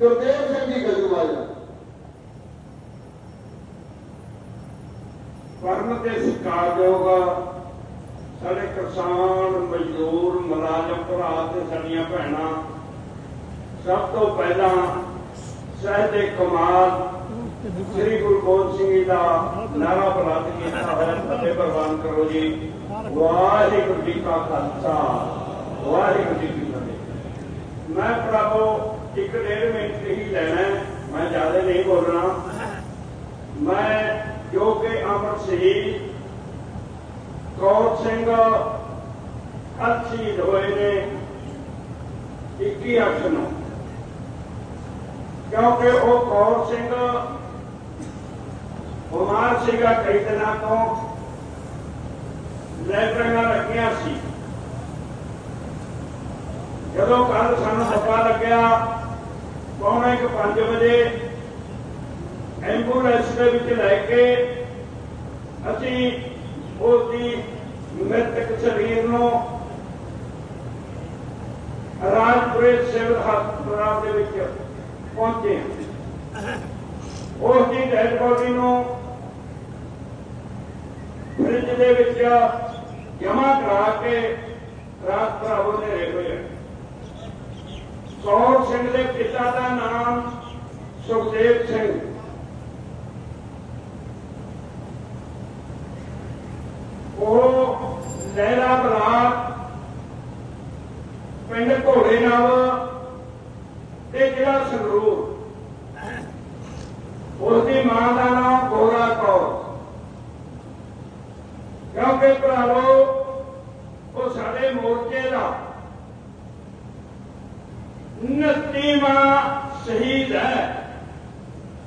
ਗੁਰਦੇਵ ਸਿੰਘ ਜੀ ਗੱਜੂਵਾਲਾ। ਪਰਮ ਤੇ ਸਤਿਕਾਰਯੋਗ ਸਾਡੇ ਕਿਸਾਨ ਮਜ਼ਦੂਰ, ਮੁਲਾਜ਼ਮ ਭਰਾ ਤੇ ਸਾਡੀਆਂ ਭੈਣਾਂ। ਸਭ ਤੋਂ ਪਹਿਲਾਂ ਸਹਿਜ ਦੇ ਕਮਾਲ ਸ੍ਰੀ ਗੁਰੂ ਗੋਬਿੰਦ ਸਿੰਘ ਜੀ ਦਾ ਨਾਰਾ ਬੁਲੰਦ ਕੀਤਾ ਹੋਇਆ ਫਤਿਹ ਪ੍ਰਵਾਨ ਕਰੋ ਜੀ। ਵਾਹਿਗੁਰੂ ਜੀ ਕਾ ਖਾਲਸਾ। ਵਾਹਿਗੁਰੂ ਜੀ ਕੀ ਫਤਿਹ। ਮੈਂ ਪ੍ਰਭੂ ਇੱਕ ਡੇਢ ਮਿੰਟ ਹੀ ਲੈਣਾ ਮੈਂ ਜ਼ਿਆਦਾ ਨਹੀਂ ਬੋਲਣਾ। ਮੈਂ ਜੋ ਕਿ ਅਮਰ ਸ਼ਹੀਦ ਕੌਰ ਸਿੰਘ ਕੱਲ੍ਹ ਹੋਏ ਨੇ 21 ਅੱਠ ਨੂੰ। ਕਿਉਂਕਿ ਉਹ ਕੌਰ ਸਿੰਘ ਬਿਮਾਰ ਸੀਗਾ ਕਈ ਦਿਨਾਂ ਤੋਂ ਲੈਟਰਾਂ ਲੱਗੀਆਂ ਸੀ। ਜਦੋਂ ਕੱਲ ਸਾਨੂੰ ਪਤਾ ਲੱਗਿਆ ਪੌਣੇ 5 ਵਜੇ ਐਂਬੂਲੈਂਸ ਦੇ ਵਿੱਚ ਲੈ ਕੇ ਅਸੀਂ ਉਹਦੀ ਮ੍ਰਿਤਕ ਸਰੀਰ ਨੂੰ ਰਾਜਪੁਰੇ ਸਿਵਲ ਹਸਪਤਾਲ ਦੇ ਵਿੱਚ ਪਹੁੰਚੇ ਉਸ ਦੀ ਡੈਡ ਬੋਡੀ ਨੂੰ ਫ੍ਰਿਜ ਦੇ ਵਿੱਚ ਜਮਾ ਕਰਾ ਕੇ ਰਾਤ ਭਰਾਵੋ ਨੇ ਰਹੇ ਕੌਰ ਸਿੰਘ ਦੇ ਪਿਤਾ ਦਾ ਨਾਮ ਸੁਖਦੇਵ ਸਿੰਘ। ਉਹ ਲਹਿਰਾ ਬਲਾਕ ਪਿੰਡ ਘੋੜੇ ਨਾਲ ਤੇ ਜਿਹੜਾ ਸੰਗਰੂਰ। ਉਸ ਦੀ ਮਾਂ ਦਾ ਨਾਮ ਗੋਰਾ ਕੌਰ। ਕਿਉਂਕਿ ਭਰਾਵੋ ਉਹ ਸਾਡੇ ਮੋਰਚੇ ਦਾ ਨਤੀਮਾ ਸ਼ਹੀਦ ਹੈ।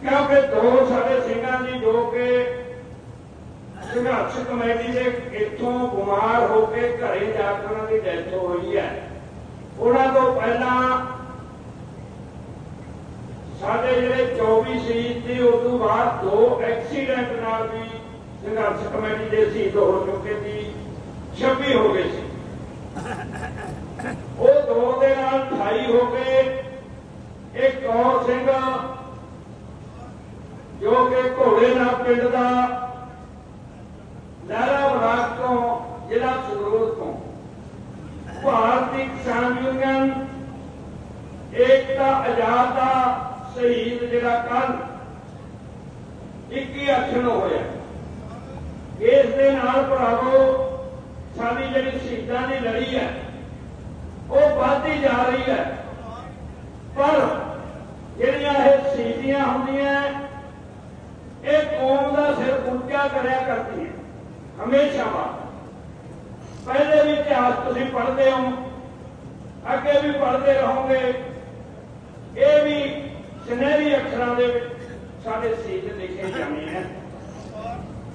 ਕਿਉਂਕਿ ਦੋ ਸਾਡੇ ਸਿੰਘਾਂ ਦੀ ਜੋ ਕਿ ਸੰਘਰਸ਼ ਕਮੇਟੀ ਦੇ ਇੱਥੋਂ ਬਿਮਾਰ ਹੋ ਕੇ ਘਰੇ ਜਾ ਕੇ ਉਹਨਾਂ ਦੀ ਡੈਥ ਹੋਈ ਹੈ। ਉਹਨਾਂ ਤੋਂ ਪਹਿਲਾਂ ਸਾਡੇ ਜਿਹੜੇ 24 ਸ਼ਹੀਦ ਸੀ, ਉਸ ਤੋਂ ਬਾਅਦ ਦੋ ਐਕਸੀਡੈਂਟ ਨਾਲ ਵੀ ਸੰਘਰਸ਼ ਕਮੇਟੀ ਦੇ ਸ਼ਹੀਦ ਹੋ ਚੁੱਕੇ ਸੀ 26 ਹੋ ਗਏ ਸੀ। ਉਹ ਦੋ ਦੇ ਨਾਲ 28 ਹੋ ਗਏ ਕੌਰ ਜੋ ਕਿ ਘੋੜੇ ਨਾਲ ਪਿੰਡ ਦਾ ਲਹਿਰਾ ਬਲਾਕ ਤੋਂ ਜ਼ਿਲ੍ਹਾ ਸੰਗਰੂਰ ਤੋਂ। ਭਾਰਤੀ ਕਿਸਾਨ ਯੂਨੀਅਨ, ਏਕਤਾ, ਆਜ਼ਾਦ ਦਾ ਸ਼ਹੀਦ ਜਿਹੜਾ ਕੱਲ 21 ਅੱਠ ਹੋਇਆ। ਇਸ ਦੇ ਨਾਲ ਭਰਾਵੋ, ਸਾਡੀ ਜਿਹੜੀ ਸ਼ਹੀਦਾਂ ਦੀ ਲੜੀ ਹੈ, ਉਹ ਵੱਧਦੀ ਜਾ ਰਹੀ ਹੈ। ਪਰ ਇਹ ਹੁੰਦੀਆਂ ਇਹ ਕੌਮ ਦਾ ਸਿਰ ਉੱਚਾ ਕਰਿਆ ਕਰਦੀਆਂ ਹਮੇਸ਼ਾ ਬਾਤ ਪਹਿਲੇ ਵੀ ਇਤਿਹਾਸ ਤੁਸੀਂ ਪੜ੍ਹਦੇ ਹੋ, ਅੱਗੇ ਵੀ ਪੜ੍ਹਦੇ ਰਹੋਗੇ, ਇਹ ਵੀ ਸੁਨਹਿਰੀ ਅੱਖਰਾਂ ਦੇ ਵਿੱਚ ਸਾਡੇ ਸੀਟ ਲਿਖੇ ਜਾਣੇ ਹੈ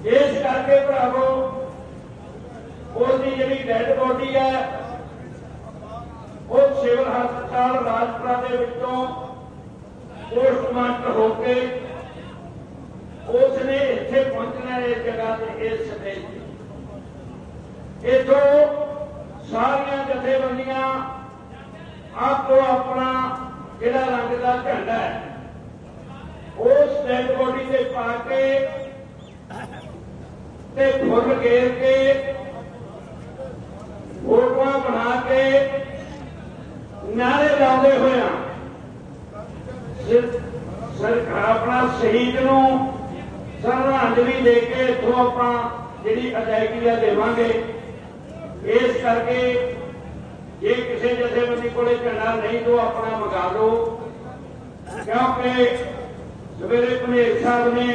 ਇਸ ਕਰਕੇ ਭਰਾਵੋ, ਉਹਦੀ ਜਿਹੜੀ ਡੈਡ ਬੋਡੀ ਹੈ, ਉਹ ਸਿਵਲ ਹਸਪਤਾਲ ਰਾਜਪੁਰਾ ਦੇ ਵਿੱਚੋਂ ਪੋਸਟਮਾਰਟਮ ਹੋ ਕੇ ਉਸ ਨੇ ਇੱਥੇ ਪਹੁੰਚਣਾ ਇਸ ਜਗ੍ਹਾ ਤੇ, ਇਸ ਸਟੇਜ ਤੇ। ਇਥੋਂ ਸਾਰੀਆਂ ਜਥੇਬੰਦੀਆਂ ਆਪੋ ਆਪਣਾ ਜਿਹੜਾ ਰੰਗ ਦਾ ਝੰਡਾ ਹੈ ਉਸ ਡੈਡ ਬੋਡੀ ਤੇ ਪਾ ਕੇ ਤੇ ਫੁੱਲ ਘੇਰ ਕੇ, ਫੋਟੋਆਂ ਬਣਾ ਕੇ ਨਾਰੇ ਲਾਉਂਦੇ ਹੋਇਆ ਆਪਣਾ ਸ਼ਹੀਦ ਨੂੰ ਸ਼ਰਧਾਂਜਲੀ ਦੇ ਕੇ ਇੱਥੋਂ ਆਪਾਂ ਜਿਹੜੀ ਅਦਾਇਗੀ ਆ ਦੇਵਾਂਗੇ। ਇਸ ਕਰਕੇ ਜੇ ਕਿਸੇ ਜਥੇਬੰਦੀ ਕੋਲੇ ਝੰਡਾ ਨਹੀਂ ਤੋਂ ਆਪਣਾ ਮੰਗਾ ਲਓ, ਕਿਉਂਕਿ ਸਵੇਰੇ ਭਨੇਰ ਸਾਹਿਬ ਨੇ